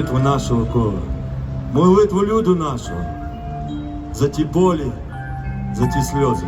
Молитву нашого кола, молитву люду нашого, за ті болі, за ті сльози.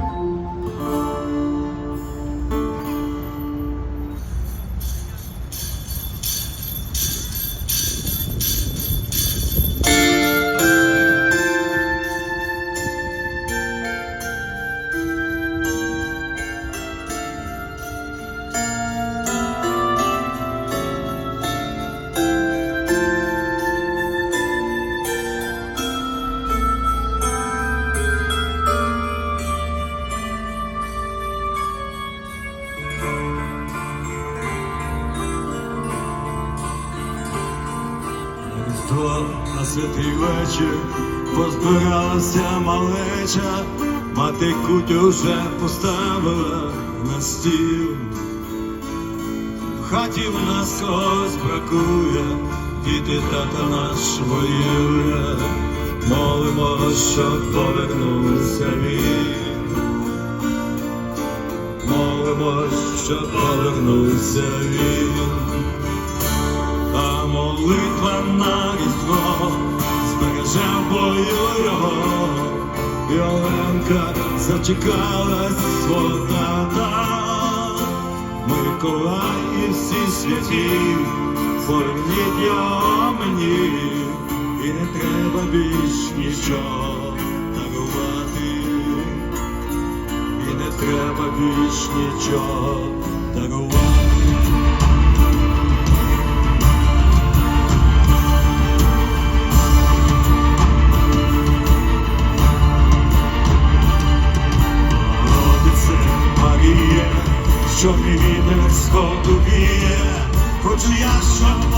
Різдво на святий вечір позбиралася малеча, мати куть уже поставила на стіл. В хаті в нас когось бракує, діти тата наш воює, молимо, щоб повернувся він. Молимо, щоб повернувся він. На різдво збереже в бою його, і Оленка зачекалась свого тата. Миколай і всі святі, поверніть його мені, і не треба більш нічого дарувати, і не треба більш нічого дарувати. Мій вітер сходу віє, хоч я, щоб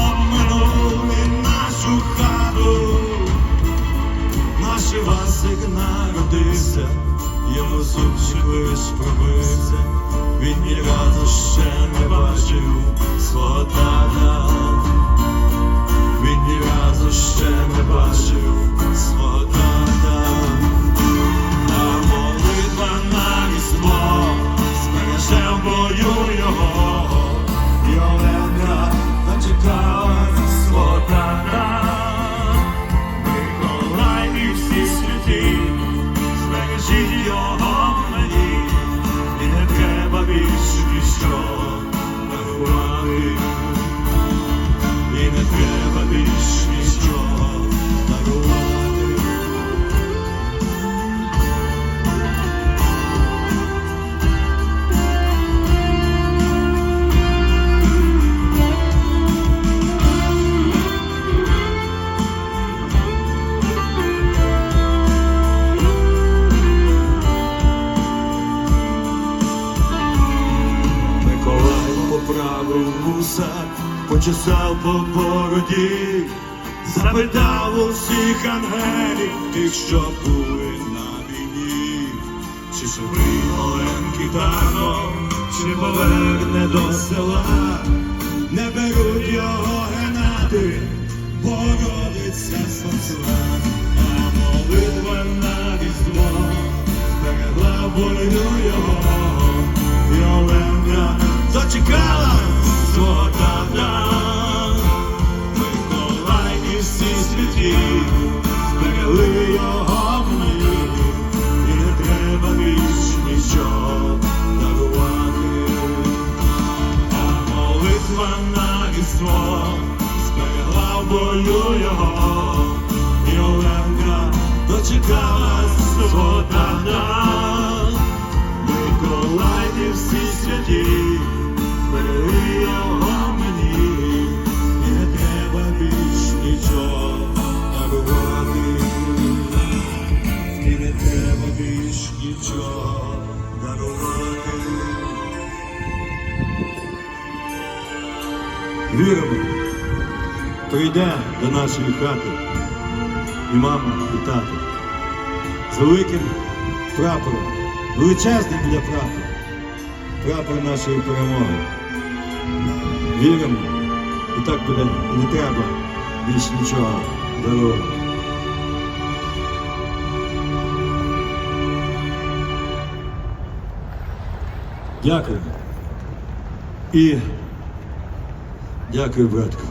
і нашу хату. Наш Івасик народився, йому зубчик лиш пробився, він ні разу ще не бачив вуса, почесав по бороді, запитав у всіх ангелів, тих, що були на війні, чи живий Оленки тато, чи поверне до села, не беруть його гранати, Богородиця спасла, а молитва на різдво зберегла бою його. І Свого тата. Миколай і всі святі зберегли його мені, і не треба більш нічого дарувати. А молитва на різдво зберегла в бою його, і Оленка дочекалась свого тата. Миколай і всі святі, Віримо, прийде до нашої хати і мама, і тато з великим прапором, величезним для прапор, прапор нашої перемоги. Віримо, і так буде, і не треба більш нічого дарувати. Дякую. І дякую, братку.